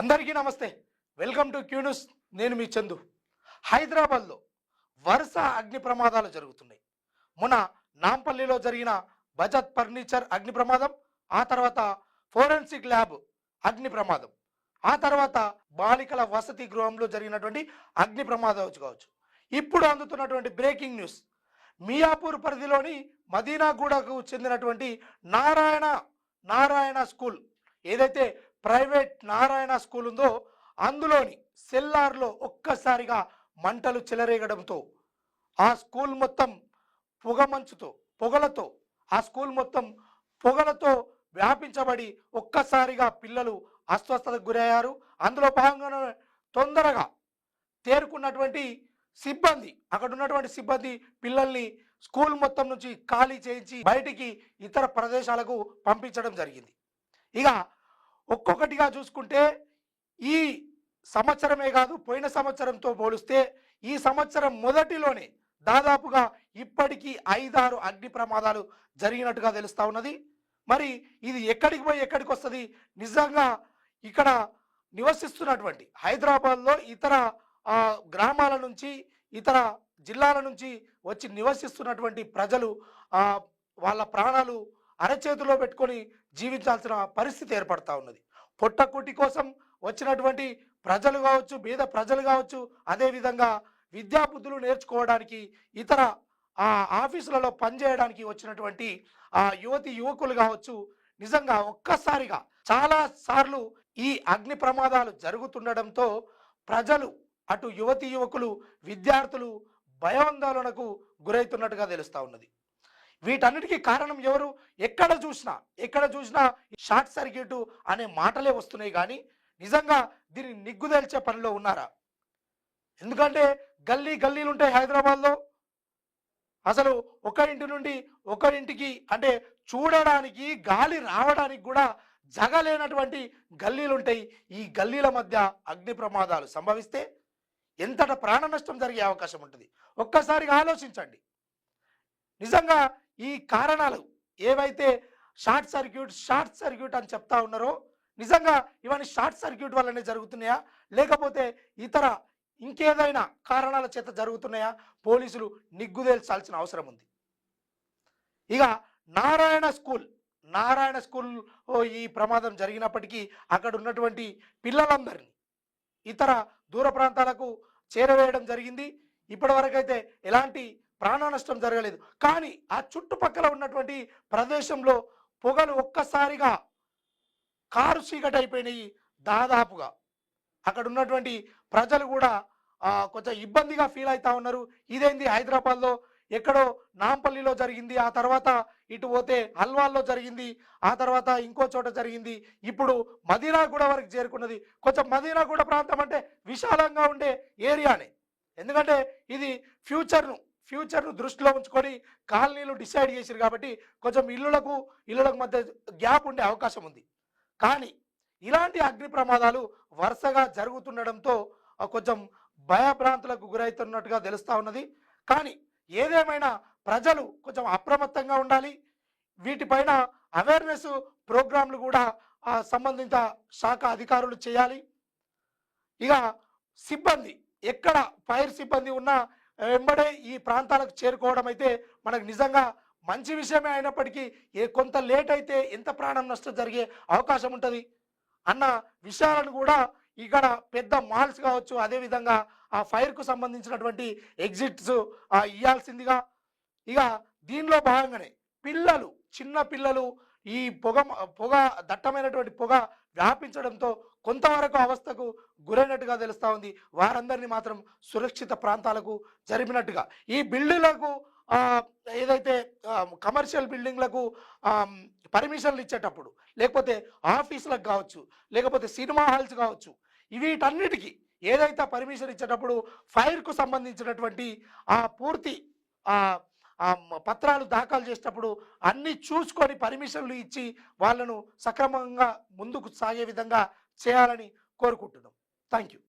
అందరికీ నమస్తే. Welcome to Q News నేను మీ చందు. హైదరాబాద్లో వరుస అగ్ని ప్రమాదాలు జరుగుతున్నాయి. మొన్న నాంపల్లిలో జరిగిన బజాజ్ ఫర్నిచర్ అగ్ని ప్రమాదం ఆ తర్వాత ఫోరెన్సిక్ ల్యాబ్ అగ్ని ప్రమాదం ఆ తర్వాత బాలికల వసతి గృహంలో జరిగినటువంటి అగ్ని ప్రమాదం కావచ్చు. ఇప్పుడు అందుతున్నటువంటి బ్రేకింగ్ న్యూస్. మియాపూర్ పరిధిలోని మదీనాగూడకు చెందినటువంటి నారాయణ నారాయణ స్కూల్ ఏదైతే ప్రైవేట్ నారాయణ స్కూల్ ఉందో అందులోని సెల్లార్లో ఒక్కసారిగా మంటలు చెలరేగడంతో ఆ స్కూల్ మొత్తం పొగమంచుతో పొగలతో ఆ స్కూల్ మొత్తం పొగలతో వ్యాపించబడి ఒక్కసారిగా పిల్లలు అస్వస్థతకు గురయ్యారు. అందులో భాగంగా తొందరగా తేరుకున్నటువంటి సిబ్బంది అక్కడ ఉన్నటువంటి సిబ్బంది పిల్లల్ని స్కూల్ మొత్తం నుంచి ఖాళీ చేయించి బయటికి ఇతర ప్రదేశాలకు పంపించడం జరిగింది. ఇక ఒక్కొక్కటిగా చూసుకుంటే ఈ సంవత్సరమే కాదు పోయిన సంవత్సరంతో పోలిస్తే ఈ సంవత్సరం మొదటిలోనే దాదాపుగా ఇప్పటికీ ఐదారు అగ్ని ప్రమాదాలు జరిగినట్టుగా తెలుస్తూ ఉన్నది. మరి ఇది ఎక్కడికి పోయి ఎక్కడికి వస్తుంది? నిజంగా ఇక్కడ నివసిస్తున్నటువంటి హైదరాబాద్లో ఇతర గ్రామాల నుంచి ఇతర జిల్లాల నుంచి వచ్చి నివసిస్తున్నటువంటి ప్రజలు వాళ్ళ ప్రాణాలు అరచేతిలో పెట్టుకొని జీవించాల్సిన పరిస్థితి ఏర్పడతా ఉన్నది. పొట్టకుటి కోసం వచ్చినటువంటి ప్రజలు కావచ్చు బీద ప్రజలు కావచ్చు అదేవిధంగా విద్యాబుద్ధులు నేర్చుకోవడానికి ఇతర ఆ ఆఫీసులలో పనిచేయడానికి వచ్చినటువంటి ఆ యువతి యువకులు కావచ్చు నిజంగా ఒక్కసారిగా చాలా సార్లు ఈ అగ్ని ప్రమాదాలు జరుగుతుండడంతో ప్రజలు అటు యువతి యువకులు విద్యార్థులు భయాందోళనకు గురవుతున్నట్టుగా తెలుస్తూ ఉన్నది. వీటన్నిటికీ కారణం ఎవరు? ఎక్కడ చూసినా ఎక్కడ చూసినా షార్ట్ సర్క్యూట్ అనే మాటలే వస్తున్నాయి కానీ నిజంగా దీన్ని నిగ్గుదేల్చే పనిలో ఉన్నారా? ఎందుకంటే గల్లీ గల్లీలు ఉంటాయి హైదరాబాద్లో. అసలు ఒక ఇంటి నుండి ఒక ఇంటికి అంటే చూడడానికి గాలి రావడానికి కూడా జగలేనటువంటి గల్లీలు ఉంటాయి. ఈ గల్లీల మధ్య అగ్ని ప్రమాదాలు సంభవిస్తే ఎంతట ప్రాణ నష్టం జరిగే అవకాశం ఉంటుంది? ఒక్కసారిగా ఆలోచించండి. నిజంగా ఈ కారణాలు ఏవైతే షార్ట్ సర్క్యూట్ షార్ట్ సర్క్యూట్ అని చెప్తా ఉన్నారో నిజంగా ఇవన్నీ షార్ట్ సర్క్యూట్ వల్లనే జరుగుతున్నాయా? లేకపోతే ఇతర ఇంకేదైనా కారణాల చేత జరుగుతున్నాయా? పోలీసులు నిగ్గుదేల్చాల్సిన అవసరం ఉంది. ఇక నారాయణ స్కూల్ నారాయణ స్కూల్ ఈ ప్రమాదం జరిగినప్పటికీ అక్కడ ఉన్నటువంటి పిల్లలందరినీ ఇతర దూర ప్రాంతాలకు చేరవేయడం జరిగింది. ఇప్పటివరకైతే ఎలాంటి ప్రాణ నష్టం జరగలేదు. కానీ ఆ చుట్టుపక్కల ఉన్నటువంటి ప్రదేశంలో పొగలు ఒక్కసారిగా కారు చీకటి అయిపోయినాయి దాదాపుగా. అక్కడ ఉన్నటువంటి ప్రజలు కూడా కొంచెం ఇబ్బందిగా ఫీల్ అవుతా ఉన్నారు. ఇదేంది హైదరాబాద్లో? ఎక్కడో నాంపల్లిలో జరిగింది. ఆ తర్వాత ఇటు పోతే హల్వాల్లో జరిగింది. ఆ తర్వాత ఇంకో చోట జరిగింది. ఇప్పుడు మదీనాగూడ వరకు చేరుకున్నది. కొంచెం మదీనాగూడ ప్రాంతం అంటే విశాలంగా ఉండే ఏరియానే. ఎందుకంటే ఇది ఫ్యూచర్ను ఫ్యూచర్ను దృష్టిలో ఉంచుకొని కాలనీలు డిసైడ్ చేశారు కాబట్టి కొంచెం ఇల్లులకు ఇల్లులకు మధ్య గ్యాప్ ఉండే అవకాశం ఉంది. కానీ ఇలాంటి అగ్ని ప్రమాదాలు వరుసగా జరుగుతుండడంతో కొంచెం భయభ్రాంతులకు గురవుతున్నట్టుగా తెలుస్తూ ఉన్నది. కానీ ఏదేమైనా ప్రజలు కొంచెం అప్రమత్తంగా ఉండాలి. వీటిపైన అవేర్నెస్ ప్రోగ్రాంలు కూడా ఆ, సంబంధిత శాఖ అధికారులు చేయాలి. ఇక సిబ్బంది ఎక్కడ ఫైర్ సిబ్బంది ఉన్నా వెంబడే ఈ ప్రాంతాలకు చేరుకోవడం అయితే మనకు నిజంగా మంచి విషయమే అయినప్పటికీ ఏ కొంత లేట్ అయితే ఎంత ప్రాణం నష్టం జరిగే అవకాశం ఉంటుంది. అన్న విషయాలను కూడా ఇక్కడ పెద్ద మాల్స్ కావచ్చు అదేవిధంగా ఆ ఫైర్కు సంబంధించినటువంటి ఎగ్జిట్స్ ఇవ్వాల్సిందిగా ఇక దీనిలో భాగంగానే పిల్లలు చిన్న పిల్లలు ఈ పొగ పొగ దట్టమైనటువంటి పొగ వ్యాపించడంతో కొంతవరకు అవస్థకు గురైనట్టుగా తెలుస్తూ ఉంది. వారందరినీ మాత్రం సురక్షిత ప్రాంతాలకు జరిపినట్టుగా. ఈ బిల్డింగ్లకు ఏదైతే కమర్షియల్ బిల్డింగ్లకు పర్మిషన్లు ఇచ్చేటప్పుడు లేకపోతే ఆఫీసులకు కావచ్చు లేకపోతే సినిమా హాల్స్ కావచ్చు వీటన్నిటికీ ఏదైతే పర్మిషన్ ఇచ్చేటప్పుడు ఫైర్కు సంబంధించినటువంటి ఆ పూర్తి ఆ పత్రాలు దాఖలు చేసేటప్పుడు అన్ని చూసుకొని పర్మిషన్లు ఇచ్చి వాళ్ళను సక్రమంగా ముందుకు సాగే విధంగా చేయాలని కోరుకుంటున్నాం. Thank you